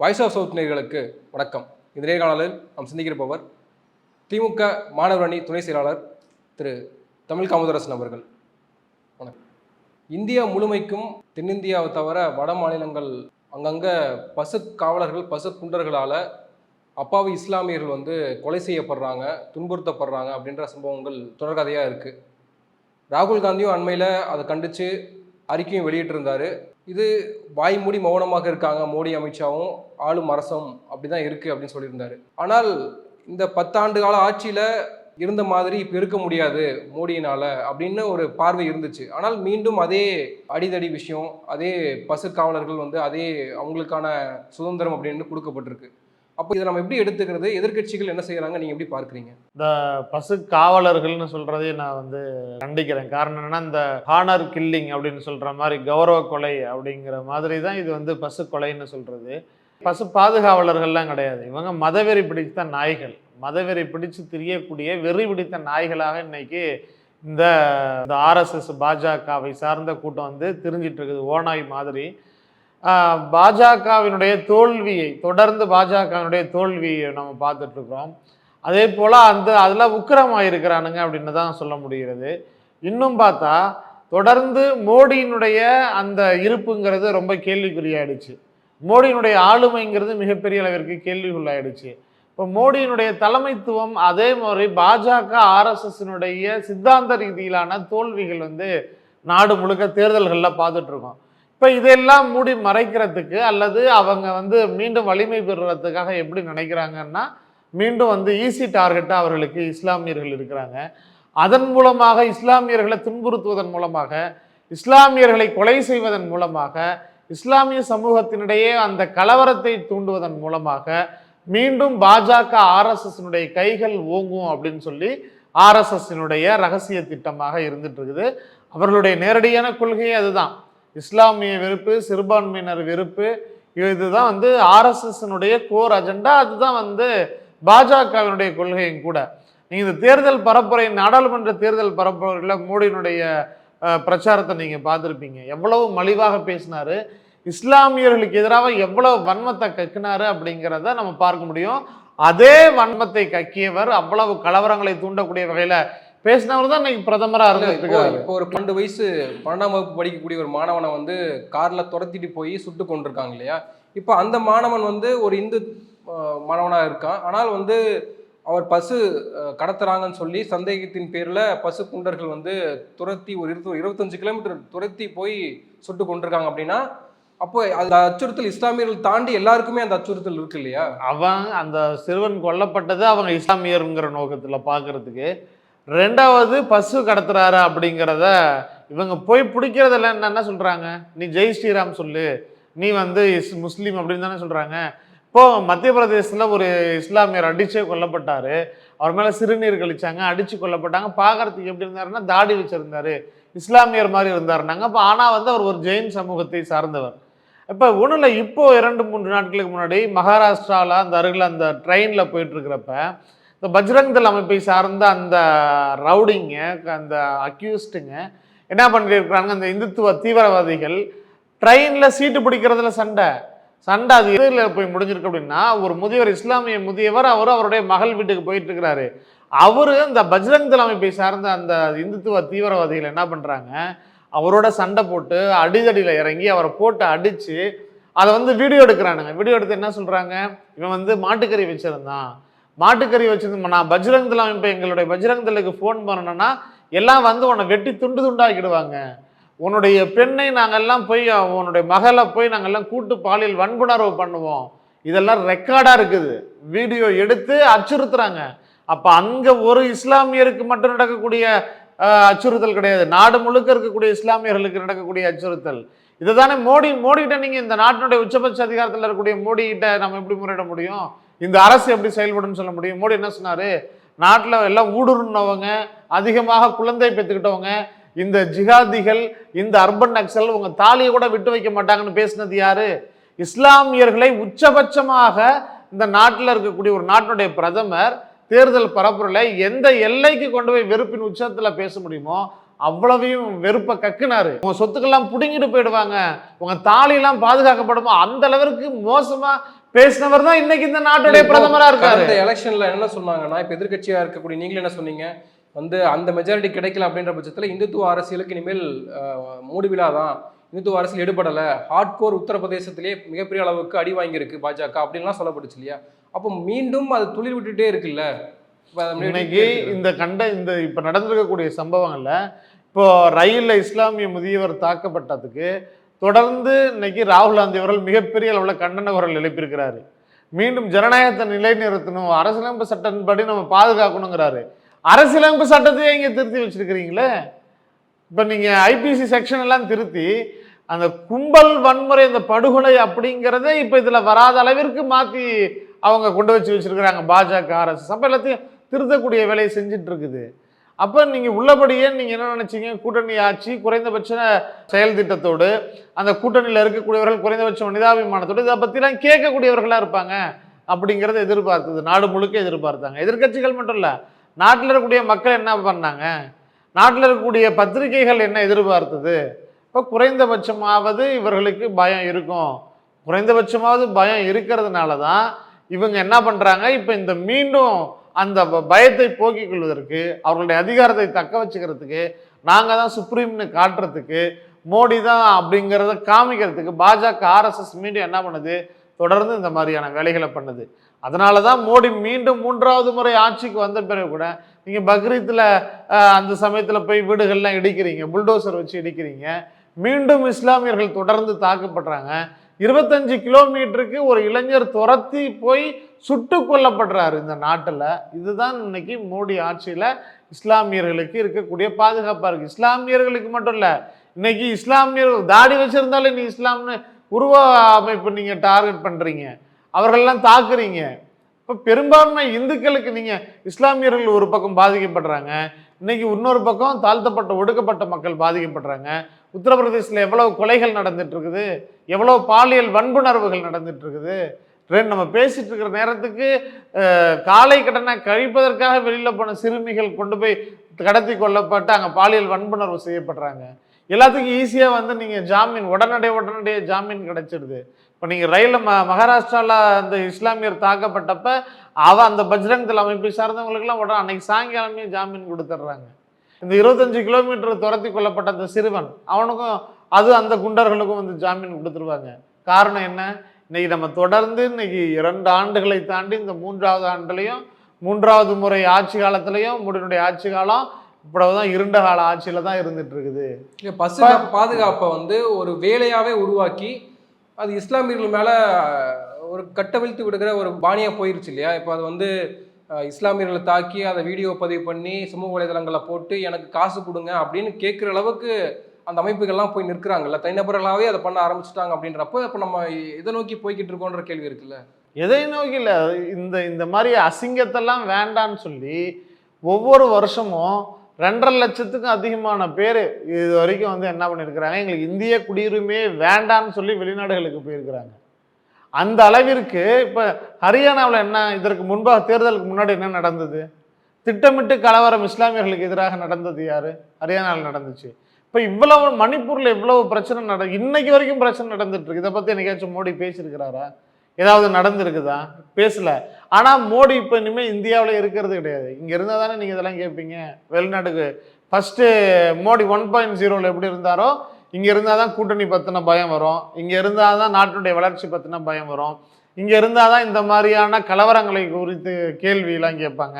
Voice of south நேர்களுக்கு வணக்கம். இந்த நேர்காணலில் நாம் சிந்திக்கிறப்பவர் திமுக மாணவர் அணி துணை செயலாளர் திரு தமிழ் காமதரசன் அவர்கள். வணக்கம். இந்தியா முழுமைக்கும் தென்னிந்தியாவை தவிர வட மாநிலங்கள் அங்கங்கே பசு காவலர்கள் பசு குண்டர்களால் அப்பாவி இஸ்லாமியர்கள் வந்து கொலை செய்யப்படுறாங்க துன்புறுத்தப்படுறாங்க அப்படின்ற சம்பவங்கள் தொடர்கதையாக இருக்குது ராகுல் காந்தியும் அண்மையில் அதை கண்டித்து அறிக்கையும் வெளியிட்டிருந்தார். இது வாய் மூடி மௌனமாக இருக்காங்க. மோடி அமித்ஷாவும் ஆளும் அரசும் அப்படி தான் இருக்குது அப்படின்னு சொல்லியிருந்தாரு. ஆனால் இந்த பத்தாண்டு கால ஆட்சியில் இருந்த மாதிரி இப்போ இருக்க முடியாது மோடியினால் அப்படின்னு ஒரு பார்வை இருந்துச்சு. ஆனால் மீண்டும் அதே அடிதடி விஷயம் அதே பசு காவலர்கள் வந்து அதே அவங்களுக்கான சுதந்திரம் அப்படின்னு கொடுக்கப்பட்டிருக்கு. அப்போ இதை நம்ம எப்படி எடுத்துக்கிறது? எதிர்க்கட்சிகள் என்ன செய்யறாங்க? நீங்கள் எப்படி பார்க்குறீங்க? இந்த பசு காவலர்கள்னு சொல்றதே நான் வந்து கண்டிக்கிறேன். காரணம் என்னன்னா இந்த ஹானர் கில்லிங் அப்படின்னு சொல்ற மாதிரி கௌரவ கொலை அப்படிங்கிற மாதிரி தான் இது வந்து பசு கொலைன்னு சொல்றது. பசு பாதுகாவலர்கள்லாம் கிடையாது. இவங்க மதவெறி பிடித்த நாய்கள். மதவெறி பிடிச்சு திரியக்கூடிய வெறி பிடித்த நாய்களாக இன்னைக்கு இந்த இந்த ஆர்எஸ்எஸ் பாஜகவை சார்ந்த கூட்டம் வந்து திரிஞ்சிட்டு இருக்குது. ஓநாய் மாதிரி. பாஜகவினுடைய தோல்வியை தொடர்ந்து பாஜகவினுடைய தோல்வியை நம்ம பார்த்துட்டு இருக்கிறோம் அதே போல் அந்த அதில் உக்கிரமாக இருக்கிறானுங்க அப்படின்னு தான் சொல்ல முடிகிறது. இன்னும் பார்த்தா தொடர்ந்து மோடியினுடைய அந்த இருப்புங்கிறது ரொம்ப கேள்விக்குறியாயிடுச்சு. மோடியினுடைய ஆளுமைங்கிறது மிகப்பெரிய அளவிற்கு கேள்விக்குள்ளாயிடுச்சு. இப்போ மோடியினுடைய தலைமைத்துவம் அதே மாதிரி பாஜக ஆர்எஸ்எஸ்னுடைய சித்தாந்த ரீதியிலான தோல்விகள் வந்து நாடு முழுக்க தேர்தல்களில் பார்த்துட்ருக்கோம். இப்போ இதெல்லாம் மூடி மறைக்கிறதுக்கு அல்லது அவங்க வந்து மீண்டும் வலிமை பெறுறதுக்காக எப்படி நினைக்கிறாங்கன்னா மீண்டும் வந்து ஈஸி டார்கெட்டாக அவர்களுக்கு இஸ்லாமியர்கள் இருக்கிறாங்க. அதன் மூலமாக இஸ்லாமியர்களை துன்புறுத்துவதன் மூலமாக இஸ்லாமியர்களை கொலை செய்வதன் மூலமாக இஸ்லாமிய சமூகத்தினிடையே அந்த கலவரத்தை தூண்டுவதன் மூலமாக மீண்டும் பாஜக ஆர்எஸ்எஸ்னுடைய கைகள் ஓங்கும் அப்படின்னு சொல்லி ஆர்எஸ்எஸ்னுடைய ரகசிய திட்டமாக இருந்துட்டு இருக்குது. அவர்களுடைய நேரடியான கொள்கையே அதுதான். இஸ்லாமிய வெறுப்பு சிறுபான்மையினர் வெறுப்பு இதுதான் வந்து ஆர்எஸ்எஸ்னுடைய கோர் அஜெண்டா அதுதான் வந்து பாஜகவினுடைய கொள்கையும் கூட. நீங்கள் இந்த தேர்தல் பரப்புரை நாடாளுமன்ற தேர்தல் பரப்புரையில் மோடியினுடைய பிரச்சாரத்தை நீங்கள் பார்த்துருப்பீங்க. எவ்வளவு மலிவாக பேசினாரு. இஸ்லாமியர்களுக்கு எதிராக எவ்வளவு வன்மத்தை கக்கினார் அப்படிங்கிறத நம்ம பார்க்க முடியும். அதே வன்மத்தை கக்கியவர் அவ்வளவு கலவரங்களை தூண்டக்கூடிய வகையில் பேசினவர் தான் இன்னைக்கு பிரதமரா இல்ல, இருந்துட்டு இப்போ இருக்காரு இப்போ ஒரு பன்னெண்டு வயசு பன்னெண்டாம் வகுப்பு படிக்கக்கூடிய ஒரு மாணவனை வந்து கார்ல துரத்திட்டு போய் சுட்டு கொண்டிருக்காங்க இல்லையா? இப்போ அந்த மாணவன் வந்து ஒரு இந்து அஹ், மாணவனா இருக்கான். ஆனால் வந்து அவர் பசு கடத்துறாங்கன்னு சொல்லி சந்தேகத்தின் பேர்ல பசு குண்டர்கள் வந்து துரத்தி ஒரு இருபது இருபத்தஞ்சு கிலோமீட்டர் துரத்தி போய் சுட்டு கொண்டிருக்காங்க அப்படின்னா அப்போ அந்த அச்சுறுத்தல் இஸ்லாமியர்கள் தாண்டி எல்லாருக்குமே அந்த அச்சுறுத்தல் இருக்கு இல்லையா? அவன் அந்த சிறுவன் கொல்லப்பட்டது அவங்க இஸ்லாமியருங்கிற நோக்கத்துல பார்க்கறதுக்கு ரெண்டாவது பசு கடத்துறாரு அப்படிங்கிறத இவங்க போய் பிடிக்கிறதுல என்ன சொல்கிறாங்க நீ ஜெய் ஸ்ரீராம் சொல்லு. நீ வந்து இஸ் முஸ்லீம் அப்படின்னு தானே சொல்கிறாங்க இப்போது மத்திய பிரதேசத்தில் ஒரு இஸ்லாமியர் அடிச்சே கொல்லப்பட்டார். அவர் மேலே சிறுநீர் கழிச்சாங்க அடித்து கொல்லப்பட்டாங்க. பார்க்கறதுக்கு எப்படி இருந்தாருன்னா தாடி வச்சுருந்தாரு. இஸ்லாமியர் மாதிரி இருந்தாருனாங்க அப்போ ஆனால் வந்து அவர் ஒரு ஜெயின் சமூகத்தை சார்ந்தவர். இப்போ ஒன்றும் இல்லை இப்போ இரண்டு மூன்று நாட்களுக்கு முன்னாடி மகாராஷ்டிராவில் அந்த அருகில் அந்த ட்ரெயினில் போயிட்டு இருக்கிறப்ப இந்த பஜ்ரங் தள் அமைப்பை சார்ந்த அந்த ரவுடிங்க அந்த அக்யூஸ்டுங்க என்ன பண்ணிருக்கிறாங்க? அந்த இந்துத்துவ தீவிரவாதிகள் ட்ரெயினில் சீட்டு பிடிக்கிறதுல சண்டை. சண்டை அது எதில் போய் முடிஞ்சிருக்கு அப்படின்னா ஒரு முதியவர் இஸ்லாமிய முதியவர் அவர் அவருடைய மகள் வீட்டுக்கு போயிட்டு இருக்கிறாரு. அவர் இந்த பஜ்ரங் தள் அமைப்பை சார்ந்த அந்த இந்துத்துவ தீவிரவாதிகள் என்ன பண்ணுறாங்க அவரோட சண்டை போட்டு அடிதடியில் இறங்கி அவரை போட்டு அடித்து அதை வந்து வீடியோ எடுக்கிறானுங்க. வீடியோ எடுத்து என்ன சொல்கிறாங்க இவன் வந்து மாட்டுக்கறி வச்சுருந்தான். மாட்டுக்கறி வச்சிருந்தோம் நான் பஜ்ரங் தள் இப்போ எங்களுடைய பஜ்ரங் தளுக்கு ஃபோன் பண்ணணும்னா எல்லாம் வந்து உன்னை வெட்டி துண்டு துண்டாக்கிடுவாங்க. உன்னுடைய பெண்ணை நாங்கள்லாம் போய் உன்னுடைய மகளை போய் நாங்கெல்லாம் கூட்டு பாலியல் வன்புணர்வு பண்ணுவோம். இதெல்லாம் ரெக்கார்டாக இருக்குது. வீடியோ எடுத்து அச்சுறுத்துறாங்க. அப்போ அங்கே ஒரு இஸ்லாமியருக்கு மட்டும் நடக்கக்கூடிய அச்சுறுத்தல் கிடையாது. நாடு முழுக்க இருக்கக்கூடிய இஸ்லாமியர்களுக்கு நடக்கக்கூடிய அச்சுறுத்தல். இதை தானே மோடி மோடிகிட்ட நீங்கள் இந்த நாட்டினுடைய உச்சபட்ச அதிகாரத்தில் இருக்கக்கூடிய மோடிகிட்ட நம்ம எப்படி முறையிட முடியும்? இந்த அரசு எப்படி செயல்படும்னு சொல்ல முடியும்? மோடி என்ன சொன்னார்? நாட்டில் எல்லாம் ஊடுருன்னவங்க அதிகமாக குழந்தை பெற்றுக்கிட்டவங்க இந்த ஜிகாதிகள் இந்த அர்பன் நக்சல் உங்கள் தாலியை கூட விட்டு வைக்க மாட்டாங்கன்னு பேசினது யாரு? இஸ்லாமியர்களை உச்சபட்சமாக இந்த நாட்டில் இருக்கக்கூடிய ஒரு நாட்டினுடைய பிரதமர் தேர்தல் பரப்புரையில் எந்த எல்லைக்கு கொண்டு போய் வெறுப்பின் உச்சத்தில் பேச முடியுமோ அவ்வளவையும் வெறுப்பை கக்குனாரு. உங்க சொத்துக்கெல்லாம் புடுங்கிட்டு போயிடுவாங்க. உங்க தாலியெல்லாம் பாதுகாக்கப்படுமோ? அந்த அளவிற்கு மோசமா பேசினவர் தான் இன்னைக்கு இந்த நாட்டுடைய பிரதமரா இருக்காரு. கடந்த எலெக்ஷன்ல என்ன சொன்னாங்கன்னா இப்ப எதிர்க்கட்சியா இருக்கக்கூடிய நீங்களும் என்ன சொன்னீங்க? வந்து அந்த மெஜாரிட்டி கிடைக்கல அப்படின்ற பட்சத்துல இந்துத்துவ அரசியலுக்கு இனிமேல் மூடு விழாதான் இந்துத்துவ அரசியல் எடுபடல. ஹார்ட்கோர் உத்தரப்பிரதேசத்திலேயே மிகப்பெரிய அளவுக்கு அடி வாங்கியிருக்கு பாஜக அப்படின்லாம் சொல்லப்பட்டுச்சு இல்லையா? அப்போ மீண்டும் அது துளிர் விட்டுட்டே இருக்குல்ல. இன்னைக்கு இந்த கண்ட இந்த இப்ப நடந்திருக்கக்கூடிய சம்பவங்கள்ல இப்போ ரயில்ல இஸ்லாமிய முதியவர் தாக்கப்பட்டதுக்கு தொடர்ந்து இன்னைக்கு ராகுல் காந்தி அவர்கள் மிகப்பெரிய அளவுல கண்டன குரல் எழுப்பியிருக்கிறாரு. மீண்டும் ஜனநாயகத்தை நிலைநிறுத்தணும் அரசியலமைப்பு சட்டத்தின்படி நம்ம பாதுகாக்கணுங்கிறாரு. அரசியலமைப்பு சட்டத்தையே இங்க திருத்தி வச்சிருக்கிறீங்களே? இப்போ நீங்க ஐபிசி செக்ஷன் எல்லாம் திருத்தி அந்த கும்பல் வன்முறை இந்த படுகொலை அப்படிங்கிறதே இப்போ இதுல வராத அளவிற்கு மாத்தி அவங்க கொண்டு வச்சு வச்சிருக்கிறாங்க. பாஜக அரசு அப்ப எல்லாத்தையும் திருத்தக்கூடிய வேலையை செஞ்சுட்டு இருக்குது அப்போ நீங்கள் உள்ளபடியே நீங்கள் என்ன நினச்சிங்க? கூட்டணி ஆட்சி குறைந்தபட்ச செயல் திட்டத்தோடு அந்த கூட்டணியில் இருக்கக்கூடியவர்கள் குறைந்தபட்ச மனிதாபிமானத்தோடு இதை பற்றிலாம் கேட்கக்கூடியவர்களாக இருப்பாங்க அப்படிங்கிறத எதிர்பார்த்தது. நாடு முழுக்க எதிர்பார்த்தாங்க. எதிர்க்கட்சிகள் மட்டும் இல்லை நாட்டில் இருக்கக்கூடிய மக்கள் என்ன பண்ணாங்க? நாட்டில் இருக்கக்கூடிய பத்திரிகைகள் என்ன எதிர்பார்த்தது? இப்போ குறைந்தபட்சமாவது இவர்களுக்கு பயம் இருக்கும். குறைந்தபட்சமாவது பயம் இருக்கிறதுனால தான் இவங்க என்ன பண்ணுறாங்க இப்போ இந்த மீண்டும் அந்த பயத்தை போக்கிக் கொள்வதற்கு அவர்களுடைய அதிகாரத்தை தக்க வச்சுக்கிறதுக்கு நாங்கள் தான் சுப்ரீம்னு காட்டுறதுக்கு மோடி தான் அப்படிங்கிறத காமிக்கிறதுக்கு பாஜக ஆர்எஸ்எஸ் மீண்டும் என்ன பண்ணுது? தொடர்ந்து இந்த மாதிரியான வேலைகளை பண்ணுது. அதனால தான் மோடி மீண்டும் மூன்றாவது முறை ஆட்சிக்கு வந்த பிறகு கூட நீங்கள் பக்ரீத்தில் அந்த சமயத்தில் போய் வீடுகள்லாம் இடிக்கிறீங்க புல்டோசர் வச்சு இடிக்கிறீங்க மீண்டும் இஸ்லாமியர்கள் தொடர்ந்து தாக்கப்படுறாங்க. இருபத்தஞ்சு கிலோமீட்டருக்கு ஒரு இளைஞர் துரத்தி போய் சுட்டு கொல்லப்படுறாரு இந்த நாட்டில். இதுதான் இன்னைக்கு மோடி ஆட்சியில் இஸ்லாமியர்களுக்கு இருக்கக்கூடிய பாதுகாப்பாக இருக்குது இஸ்லாமியர்களுக்கு மட்டும் இல்லை இன்னைக்கு இஸ்லாமியர் தாடி வச்சுருந்தாலே நீ இஸ்லாம்னு உருவ அமைப்பு நீங்கள் டார்கெட் பண்ணுறீங்க அவர்கள்லாம் தாக்குறீங்க. இப்போ பெரும்பான்மை இந்துக்களுக்கு நீங்கள் இஸ்லாமியர்கள் ஒரு பக்கம் பாதிக்கப்படுறாங்க இன்னைக்கு இன்னொரு பக்கம் தாழ்த்தப்பட்ட ஒடுக்கப்பட்ட மக்கள் பாதிக்கப்படுறாங்க. உத்தரப்பிரதேசத்தில் எவ்வளவு கொலைகள் நடந்துட்டு இருக்குது எவ்வளோ பாலியல் வன்புணர்வுகள் நடந்துட்டு இருக்குது ரெண்டு நம்ம பேசிட்டு இருக்கிற நேரத்துக்கு காலை கடனை கழிப்பதற்காக வெளியில் போன சிறுமிகள் கொண்டு போய் கடத்தி கொல்லப்பட்டு அங்கே பாலியல் வன்புணர்வு செய்யப்படுறாங்க. எல்லாத்துக்கும் ஈஸியாக வந்து நீங்கள் ஜாமீன் உடனடி உடனடியே ஜாமீன் கிடைச்சிடுது இப்போ நீங்கள் ரயிலில் ம மகாராஷ்டிராவில் அந்த இஸ்லாமியர் தாக்கப்பட்டப்ப அவ அந்த பஜ்ரங் அமைப்பை சார்ந்தவங்களுக்குலாம் உடனே அன்னைக்கு சாயங்காலமே ஜாமீன் கொடுத்துட்றாங்க. இந்த இருபத்தஞ்சு கிலோமீட்டர் துரத்தி கொல்லப்பட்ட அந்த சிறுவன் அவனுக்கும் அது அந்த குண்டர்களுக்கும் வந்து ஜாமீன் கொடுத்துருவாங்க. காரணம் என்ன? இன்னைக்கு நம்ம தொடர்ந்து இன்னைக்கு இரண்டு ஆண்டுகளை தாண்டி இந்த மூன்றாவது ஆண்டுலையும் மூன்றாவது முறை ஆட்சி காலத்திலையும் முடினுடைய ஆட்சி காலம் இப்படிதான் இருண்ட கால ஆட்சியில தான் இருந்துட்டு இருக்குது பசு பாதுகாப்பை வந்து ஒரு வேலையாவே உருவாக்கி அது இஸ்லாமியர்கள் மேல ஒரு கட்டவிழ்த்து விடுகிற ஒரு பாணியா போயிருச்சு இல்லையா? இப்போ அது வந்து இஸ்லாமியர்களை தாக்கி அதை வீடியோ பதிவு பண்ணி சமூக வலைதளங்களில் போட்டு எனக்கு காசு கொடுங்க அப்படின்னு கேட்குற அளவுக்கு அந்த அமைப்புகள்லாம் போய் நிற்கிறாங்கல்ல. தனிநபர்களாகவே அதை பண்ண ஆரம்பிச்சிட்டாங்க அப்படின்றப்ப இப்போ நம்ம எதை நோக்கி போய்கிட்டு இருக்கோன்ற கேள்வி இருக்குல்ல. எதை நோக்கி இல்லை. இந்த இந்த மாதிரி அசிங்கத்தெல்லாம் வேண்டான்னு சொல்லி ஒவ்வொரு வருஷமும் ரெண்டரை லட்சத்துக்கும் அதிகமான பேர் இது வரைக்கும் வந்து என்ன பண்ணியிருக்கிறாங்க எங்களுக்கு இந்திய குடியுரிமையே வேண்டான்னு சொல்லி வெளிநாடுகளுக்கு போயிருக்கிறாங்க. அந்த அளவிற்கு இப்போ ஹரியானாவில் என்ன இதற்கு முன்பாக தேர்தலுக்கு முன்னாடி என்ன நடந்தது? திட்டமிட்டு கலவரம் இஸ்லாமியர்களுக்கு எதிராக நடந்தது யார்? ஹரியானாவில் நடந்துச்சு. இப்போ இவ்வளவு மணிப்பூரில் இவ்வளவு பிரச்சனை நட இன்னைக்கு வரைக்கும் பிரச்சனை நடந்துட்டு இருக்கு. இதை பற்றி என்னைக்காச்சும் மோடி பேசியிருக்கிறாரா? ஏதாவது நடந்திருக்குதா? பேசல. ஆனால் மோடி இப்போ இனிமேல் இந்தியாவில் இருக்கிறது கிடையாது. இங்கே இருந்தால் தானே நீங்கள் இதெல்லாம் கேட்பீங்க வெளிநாட்டுக்கு ஃபஸ்ட்டு மோடி ஒன் பாயிண்ட் ஜீரோவில் எப்படி இருந்தாரோ இங்கே இருந்தால் தான் கூட்டணி பற்றின பயம் வரும். இங்கே இருந்தால் தான் நாட்டினுடைய வளர்ச்சி பற்றின பயம் வரும். இங்கே இருந்தால் தான் இந்த மாதிரியான கலவரங்களை குறித்து கேள்வியெல்லாம் கேட்பாங்க.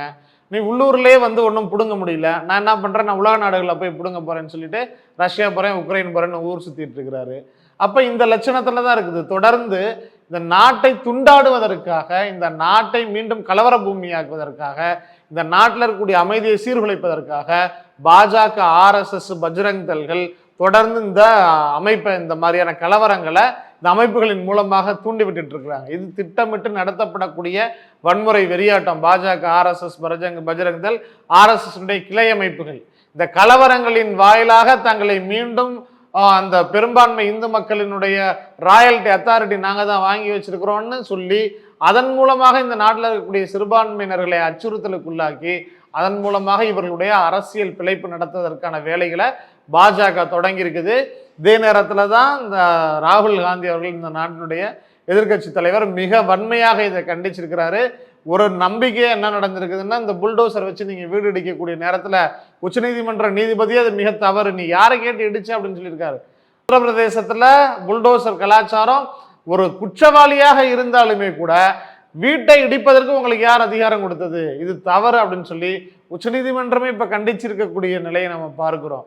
நீ உள்ளூர்லேயே வந்து ஒன்றும் பிடுங்க முடியல. நான் என்ன பண்ணுறேன் நான் உலக நாடுகளில் போய் பிடுங்க போகிறேன்னு சொல்லிட்டு ரஷ்யா போகிறேன் உக்ரைன் போகிறேன்னு ஊர் சுற்றிட்டு இருக்கிறாரு. அப்போ இந்த லட்சணத்தில் தான் இருக்குது. தொடர்ந்து இந்த நாட்டை துண்டாடுவதற்காக இந்த நாட்டை மீண்டும் கலவர பூமியாக்குவதற்காக இந்த நாட்டில் இருக்கக்கூடிய அமைதியை சீர்குலைப்பதற்காக பாஜக ஆர்எஸ்எஸ் பஜ்ரங் தல்கள் தொடர்ந்து இந்த அமைப்பை இந்த மாதிரியான கலவரங்களை இந்த அமைப்புகளின் மூலமாக தூண்டி விட்டுட்டு இருக்கிறாங்க இது திட்டமிட்டு நடத்தப்படக்கூடிய வன்முறை வெறியாட்டம் பாஜக ஆர்எஸ்எஸ் பஜரங் பஜ்ரங் ஆர்எஸ்எஸ்னுடைய ஆர்எஸ்எஸ் கிளை அமைப்புகள். இந்த கலவரங்களின் வாயிலாக தங்களை மீண்டும் அந்த பெரும்பான்மை இந்து மக்களினுடைய ராயல்டி அத்தாரிட்டி நாங்கள் தான் வாங்கி வச்சிருக்கிறோம்னு சொல்லி அதன் மூலமாக இந்த நாட்டில் இருக்கக்கூடிய சிறுபான்மையினர்களை அச்சுறுத்தலுக்குள்ளாக்கி அதன் மூலமாக இவர்களுடைய அரசியல் பிழைப்பு நடத்துவதற்கான வேலைகளை பாஜக தொடங்கி இருக்குது இதே நேரத்தில் தான் இந்த ராகுல் காந்தி அவர்கள் இந்த நாட்டினுடைய எதிர்க்கட்சி தலைவர் மிக வன்மையாக இதை கண்டிச்சிருக்கிறாரு. ஒரு நம்பிக்கை என்ன நடந்திருக்குதுன்னா இந்த புல்டோசர் வச்சு நீங்கள் வீடு இடிக்கக்கூடிய நேரத்தில் உச்சநீதிமன்ற நீதிபதி அது மிக தவறு. நீ யாரை கேட்டு இடிச்சு அப்படின்னு சொல்லியிருக்காரு. உத்தரப்பிரதேசத்தில் புல்டோசர் கலாச்சாரம் ஒரு குற்றவாளியாக இருந்தாலுமே கூட வீட்டை இடிப்பதற்கு உங்களுக்கு யார் அதிகாரம் கொடுத்தது? இது தவறு அப்படின்னு சொல்லி உச்சநீதிமன்றமே இப்போ கண்டிச்சிருக்கக்கூடிய நிலையை நம்ம பார்க்குறோம்.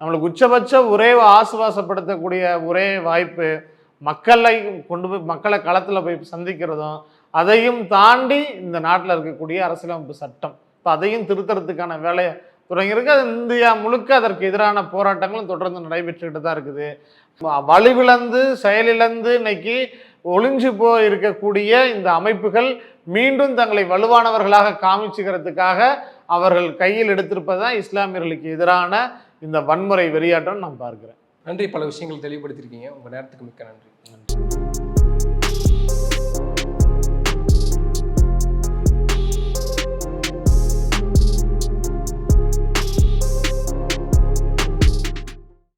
நம்மளுக்கு உச்சபட்ச ஒரே ஆசுவாசப்படுத்தக்கூடிய ஒரே வாய்ப்பு மக்களை கொண்டு போய் மக்களை களத்தில் போய் சந்திக்கிறதும் அதையும் தாண்டி இந்த நாட்டில் இருக்கக்கூடிய அரசியலமைப்பு சட்டம். இப்போ அதையும் திருத்தறதுக்கான வேலையை தொடங்கியிருக்கு. அது இந்தியா முழுக்க அதற்கு எதிரான போராட்டங்களும் தொடர்ந்து நடைபெற்றுக்கிட்டு தான் இருக்குது. வலுவிழந்து செயலிழந்து இன்னைக்கு ஒளிஞ்சு போய் இருக்கக்கூடிய இந்த அமைப்புகள் மீண்டும் தங்களை வலுவானவர்களாக காமிச்சுக்கிறதுக்காக அவர்கள் கையில் எடுத்திருப்பது தான் இஸ்லாமியர்களுக்கு எதிரான இந்த வன்முறை வெறியாட்டம் நான் பார்க்கிறேன். நன்றி. பல விஷயங்கள் தெளிவுபடுத்தியிருக்கீங்க. உங்கள் நேரத்துக்கு மிக்க நன்றி.